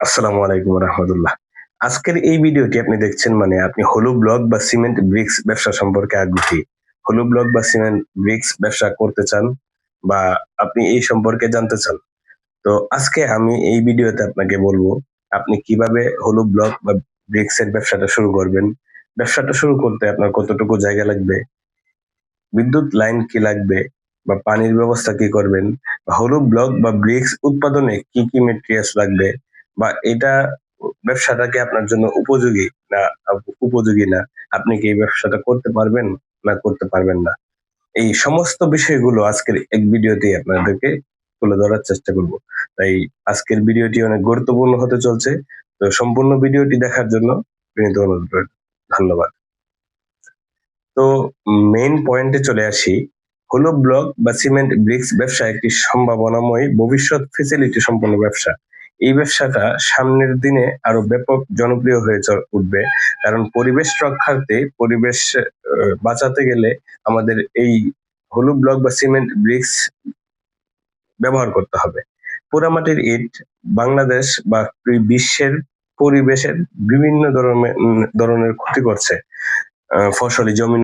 আসসালামু আলাইকুম রহমতুল্লাহ। আজকের এই ভিডিওটি আপনি দেখছেন মানে আপনি হলু ব্লক বা সিমেন্ট ব্রিক্স ব্যবসা সম্পর্কে আগ্রহী। হলু ব্লক বা সিমেন্ট ব্রিক্স ব্যবসা করতে চান বা আপনি এই সম্পর্কে জানতে চান। তো আজকে আমি এই ভিডিওতে আপনাকে বলব, আপনি কীভাবে হলু ব্লক বা ব্রিক্স এর ব্যবসাটা শুরু করবেন, ব্যবসাটা শুরু করতে আপনার কতটুকু জায়গা লাগবে, বিদ্যুৎ লাইন কি লাগবে বা পানির ব্যবস্থা কি করবেন হলু ব্লক বা ব্রিক্স উৎপাদনে কি কি মেটেরিয়ালস লাগবে বা এটা ব্যবসাটাকে আপনার জন্য উপযোগী না উপযোগী না? আপনি কি এই ব্যবসাটা করতে পারবেন না করতে পারবেন না? এই সমস্ত বিষয়গুলো আজকের এক ভিডিওতেই আপনাদেরকে তুলে ধরার চেষ্টা করব। তাই আজকের ভিডিওটি অনেক গুরুত্বপূর্ণ হতে চলছে। তো সম্পূর্ণ ভিডিওটি দেখার জন্য বিনীত অনুরোধ ধন্যবাদ। তো মেইন পয়েন্টে চলে আসি। হলো ব্লক বা সিমেন্ট ব্রিক্স ব্যবসা একটি সম্ভাবনাময় ভবিষ্যৎ ফেসিলিটি সম্পন্ন ব্যবসা। এই ব্যবসাটা সামনের দিনে আরও ব্যাপক জনপ্রিয় হয়ে উঠবে। কারণ পরিবেশ রক্ষার্থে পরিবেশ বাঁচাতে গেলে আমাদের এই হলু ব্লক বা সিমেন্ট ব্রিক্স ব্যবহার করতে হবে। পোড়ামাটির ইট বাংলাদেশ বা বিশ্বের পরিবেশের বিভিন্ন ধরনের ধরনের ক্ষতি করছে ফসলি, জমি